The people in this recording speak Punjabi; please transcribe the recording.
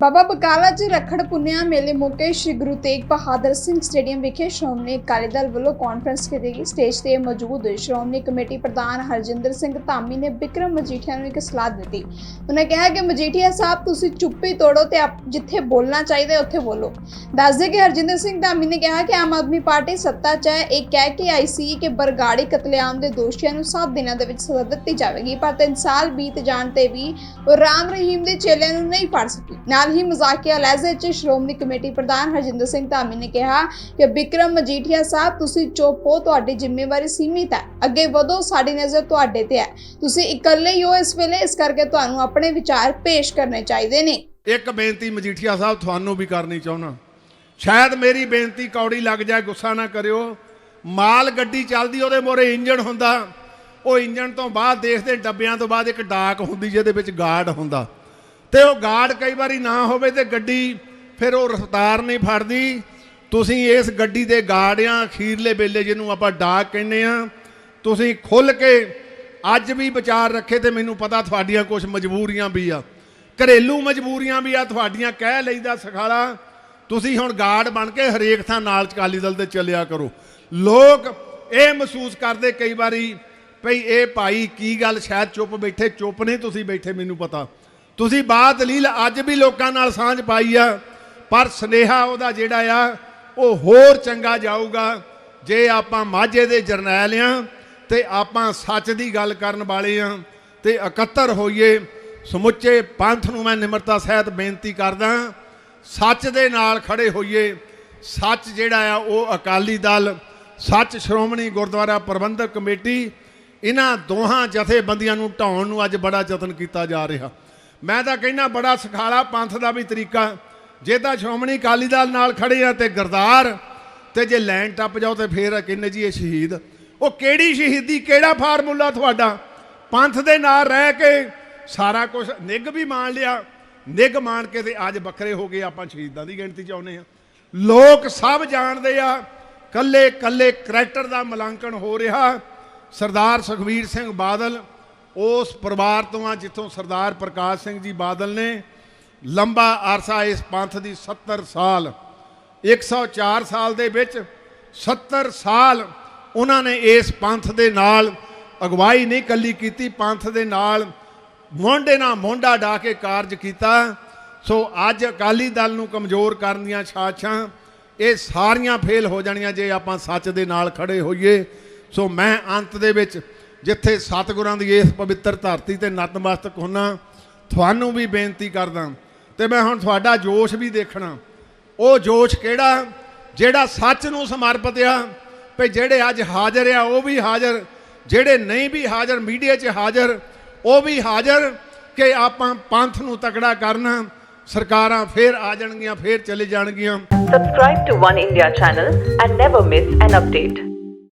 ਬਾਬਾ ਬਕਾਲਾ ਚ ਰਖੜ ਪੁੰਨਿਆ ਮੇਲੇ ਮੌਕੇ ਸ਼੍ਰੀ ਗੁਰੂ ਤੇਗ ਬਹਾਦਰ ਸਿੰਘ ਸਟੇਡੀਅਮ ਵਿਖੇ ਸ਼੍ਰੋਮਣੀ ਅਕਾਲੀ ਦਲ ਵੱਲੋਂ ਕਾਨਫਰੰਸ ਕੀਤੀ ਗਈ। ਸਟੇਜ ਤੇ ਮੌਜੂਦ ਸ਼੍ਰੋਮਣੀ ਕਮੇਟੀ ਪ੍ਰਧਾਨ ਹਰਜਿੰਦਰ ਸਿੰਘ ਧਾਮੀ ਨੇ ਵਿਕਰਮ ਮਜੀਠੀਆ ਨੂੰ ਇੱਕ ਸਲਾਹ ਦਿੱਤੀ। ਉਹਨੇ ਕਿਹਾ ਕਿ ਮਜੀਠੀਆ ਸਾਹਿਬ, ਤੁਸੀਂ ਚੁੱਪੀ ਤੋੜੋ ਤੇ ਜਿੱਥੇ ਬੋਲਣਾ ਚਾਹੀਦਾ ਉੱਥੇ ਬੋਲੋ। ਦੱਸਦੇ ਕਿ ਹਰਜਿੰਦਰ ਸਿੰਘ ਧਾਮੀ ਨੇ ਕਿਹਾ ਕਿ ਆਮ ਆਦਮੀ ਪਾਰਟੀ ਸੱਤਾ 'ਚ ਹੈ। ਇਹ ਕਹਿ ਕੇ ਆਈ ਸੀ ਕਿ ਬਰਗਾੜੀ ਕਤਲੇਆਮ ਦੇ ਦੋਸ਼ੀਆਂ ਨੂੰ 7 ਦਿਨਾਂ ਦੇ ਵਿੱਚ ਸਜ਼ਾ ਦਿੱਤੀ ਜਾਵੇਗੀ, ਪਰ 3 ਸਾਲ ਬੀਤ ਜਾਣ ਤੇ ਵੀ ਉਹ ਰਾਮ ਰਹੀਮ ਦੇ ਚੇਲਿਆਂ ਨੂੰ ਨਹੀਂ ਫੜ ਸਕੀ। ਨਾਲ ਹੀ ਮਜ਼ਾਕੀਆ ਲਹਿਜ਼ੇ 'ਚ ਸ਼੍ਰੋਮਣੀ ਕਮੇਟੀ ਪ੍ਰਧਾਨ ਹਰਜਿੰਦਰ ਸਿੰਘ ਧਾਮੀ ਨੇ ਕਿਹਾ ਕਿ ਬਿਕਰਮ ਮਜੀਠੀਆ ਸਾਹਿਬ, ਤੁਸੀਂ ਚੁੱਪ ਹੋ, ਤੁਹਾਡੀ ਜ਼ਿੰਮੇਵਾਰੀ ਸੀਮਿਤ ਹੈ। ਅੱਗੇ ਵਧੋ, ਸਾਡੀ ਨਜ਼ਰ ਤੁਹਾਡੇ ਤੇ ਹੈ। ਤੁਸੀਂ ਇਕੱਲੇ ਹੀ ਹੋ ਇਸ ਵੇਲੇ, ਇਸ ਕਰਕੇ ਤੁਹਾਨੂੰ ਆਪਣੇ ਵਿਚਾਰ ਪੇਸ਼ ਕਰਨੇ ਚਾਹੀਦੇ ਨੇ। ਇੱਕ ਬੇਨਤੀ ਮਜੀਠੀਆ ਸਾਹਿਬ, ਤੁਹਾਨੂੰ ਵੀ ਕਰਨੀ ਚਾਹੁੰਦਾ। ਸ਼ਾਇਦ ਮੇਰੀ ਬੇਨਤੀ ਕੌੜੀ ਲੱਗ ਜਾਏ, ਗੁੱਸਾ ਨਾ ਕਰਿਓ। ਮਾਲ ਗੱਡੀ ਚੱਲਦੀ, ਉਹਦੇ ਮੋਰੇ ਇੰਜਣ ਹੁੰਦਾ। ਉਹ ਇੰਜਣ ਤੋਂ ਬਾਅਦ ਦੇਖਦੇ ਡੱਬਿਆਂ ਤੋਂ ਬਾਅਦ ਇੱਕ ਡਾਕ ਹੁੰਦੀ, ਜਿਹਦੇ ਵਿੱਚ ਗਾਰਡ ਹੁੰਦਾ। ਤੇ ਉਹ ਗਾਰਡ ਕਈ ਵਾਰੀ ਨਾ ਹੋਵੇ ਤੇ ਗੱਡੀ ਫਿਰ ਉਹ ਰਫ਼ਤਾਰ ਨਹੀਂ ਫੜਦੀ। ਤੁਸੀਂ ਇਸ ਗੱਡੀ ਦੇ ਗਾਰਡਿਆਂ ਅਖੀਰਲੇ ਵੇਲੇ ਜਿਹਨੂੰ ਆਪਾਂ ਡਾਕ ਕਹਿੰਦੇ ਆ ਤੁਸੀਂ ਖੁੱਲ ਕੇ ਅੱਜ ਵੀ ਵਿਚਾਰ ਰੱਖੇ ਤੇ ਮੈਨੂੰ ਪਤਾ ਤੁਹਾਡੀਆਂ ਕੁਝ ਮਜਬੂਰੀਆਂ ਵੀ ਆ। ਘਰੇਲੂ ਮਜਬੂਰੀਆਂ ਵੀ ਆ, ਤੁਹਾਡੀਆਂ ਕਹਿ ਲਈਦਾ ਸਖਾਲਾ। ਤੁਸੀਂ ਹੁਣ ਗਾਰਡ ਬਣ ਕੇ ਹਰੇਕ ਥਾਂ ਨਾਲ ਅਕਾਲੀ ਦਲ ਦੇ ਚੱਲਿਆ ਕਰੋ। ਲੋਕ ਇਹ ਮਹਿਸੂਸ ਕਰਦੇ ਕਈ ਵਾਰੀ, ਭਈ ਇਹ ਭਾਈ ਕੀ ਗੱਲ, ਸ਼ਾਇਦ ਚੁੱਪ ਬੈਠੇ, ਚੁੱਪ ਨਹੀਂ ਤੁਸੀਂ ਬੈਠੇ, ਮੈਨੂੰ ਪਤਾ। ਤੁਸੀਂ ਬਾਤ ਲੀਲ ਅੱਜ ਵੀ ਲੋਕਾਂ ਨਾਲ ਸਾਂਝ ਪਾਈ ਆ, ਪਰ ਸਨੇਹਾ ਉਹਦਾ ਜਿਹੜਾ ਆ, ਉਹ ਹੋਰ ਚੰਗਾ ਜਾਊਗਾ। ਜੇ ਆਪਾਂ ਮਾਝੇ ਦੇ ਜਰਨੈਲ ਆ ਤੇ ਆਪਾਂ ਸੱਚ ਦੀ ਗੱਲ ਕਰਨ ਵਾਲੇ ਆ ਤੇ ਇਕੱਤਰ ਹੋਈਏ, ਸਮੁੱਚੇ ਪੰਥ ਨੂੰ ਮੈਂ ਨਿਮਰਤਾ ਸਹਿਤ ਬੇਨਤੀ ਕਰਦਾ, ਸੱਚ ਦੇ ਨਾਲ ਖੜੇ ਹੋਈਏ, ਸੱਚ ਜਿਹੜਾ ਆ ਉਹ ਅਕਾਲੀ ਦਲ, ਸੱਚ ਸ਼੍ਰੋਮਣੀ ਗੁਰਦੁਆਰਾ ਪ੍ਰਬੰਧਕ ਕਮੇਟੀ, ਇਹਨਾਂ ਦੋਹਾਂ ਜਥੇਬੰਦੀਆਂ ਨੂੰ ਢਾਉਣ ਨੂੰ ਅੱਜ ਬੜਾ ਯਤਨ ਕੀਤਾ ਜਾ ਰਿਹਾ। ਮੈਂ ਤਾਂ ਕਹਿੰਦਾ ਬੜਾ ਸਖਾਲਾ ਪੰਥ ਦਾ ਵੀ ਤਰੀਕਾ। ਜੇ ਤਾਂ ਸ਼੍ਰੋਮਣੀ ਅਕਾਲੀ ਦਲ ਨਾਲ ਖੜੇ ਆ ਤੇ ਗਰਦਾਰ, ਤੇ ਜੇ ਲੈਣ ਟੱਪ ਜਾਓ ਤੇ ਫੇਰ ਕਹਿੰਦੇ ਜੀ ਇਹ ਸ਼ਹੀਦ। ਉਹ ਕਿਹੜੀ ਸ਼ਹੀਦੀ, ਕਿਹੜਾ ਫਾਰਮੂਲਾ ਤੁਹਾਡਾ? ਪੰਥ ਦੇ ਨਾਲ ਰਹਿ ਕੇ ਸਾਰਾ ਕੁਝ ਨਿੱਘ ਵੀ ਮਾਣ ਲਿਆ। ਨਿੱਘ ਮਾਣ ਕੇ ਤੇ ਅੱਜ ਵੱਖਰੇ ਹੋ ਗਏ ਆਪਾਂ ਸ਼ਹੀਦਾਂ ਦੀ ਗਿਣਤੀ ਚ ਆਉਨੇ ਆ ਲੋਕ ਸਭ ਜਾਣਦੇ ਆ ਕੱਲੇ ਕੱਲੇ ਕਰੈਕਟਰ ਦਾ ਮਲਾਂਕਣ ਹੋ ਰਿਹਾ। ਸਰਦਾਰ ਸੁਖਵੀਰ ਸਿੰਘ ਬਾਦਲ ਉਸ ਪਰਿਵਾਰ ਤੋਂ ਆ ਜਿੱਥੋਂ ਸਰਦਾਰ ਪ੍ਰਕਾਸ਼ ਸਿੰਘ ਜੀ ਬਾਦਲ ਨੇ ਲੰਬਾ ਅਰਸਾ ਇਸ ਪੰਥ ਦੀ 70 ਸਾਲ 104 ਸਾਲ ਦੇ ਵਿੱਚ 70 ਸਾਲ ਉਹਨਾਂ ਨੇ ਇਸ ਪੰਥ ਦੇ ਨਾਲ ਅਗਵਾਈ ਨਹੀਂ ਕੱਲੀ ਕੀਤੀ, ਪੰਥ ਦੇ ਨਾਲ ਮੋਢੇ ਨਾਲ ਮੋਢਾ ਡਾ ਕੇ ਕਾਰਜ ਕੀਤਾ। ਸੋ ਅੱਜ ਅਕਾਲੀ ਦਲ ਨੂੰ ਕਮਜ਼ੋਰ ਕਰਨ ਦੀਆਂ ਛਾਛਾਂ, ਇਹ ਸਾਰੀਆਂ ਫੇਲ ਹੋ ਜਾਣੀਆਂ ਜੇ ਆਪਾਂ ਸੱਚ ਦੇ ਨਾਲ ਖੜੇ ਹੋਈਏ। ਸੋ ਮੈਂ ਅੰਤ ਦੇ ਵਿੱਚ ਜਿੱਥੇ ਸਤਿਗੁਰਾਂ ਦੀ ਇਸ ਪਵਿੱਤਰ ਧਰਤੀ ਤੇ ਨਤਮਸਤਕ ਹੁੰਨਾ, ਤੁਹਾਨੂੰ ਵੀ ਬੇਨਤੀ ਕਰਦਾ। ਤੇ ਮੈਂ ਹੁਣ ਤੁਹਾਡਾ ਜੋਸ਼ ਵੀ ਦੇਖਣਾ। ਉਹ ਜੋਸ਼ ਕਿਹੜਾ? ਜਿਹੜਾ ਸੱਚ ਨੂੰ ਸਮਰਪਿਤ ਆ ਭਈ ਜਿਹੜੇ ਅੱਜ ਹਾਜ਼ਰ ਆ, ਉਹ ਵੀ ਹਾਜ਼ਰ। ਜਿਹੜੇ ਨਹੀਂ ਵੀ ਹਾਜ਼ਰ, ਮੀਡੀਆ 'ਚ ਹਾਜ਼ਰ, ਉਹ ਵੀ ਹਾਜ਼ਰ ਕਿ ਆਪਾਂ ਪੰਥ ਨੂੰ ਤਕੜਾ ਕਰਨਾ। ਸਰਕਾਰਾਂ ਫੇਰ ਆ ਜਾਣਗੀਆਂ, ਫੇਰ ਚਲੇ ਜਾਣਗੀਆਂ। Subscribe to One India channel and never miss an update.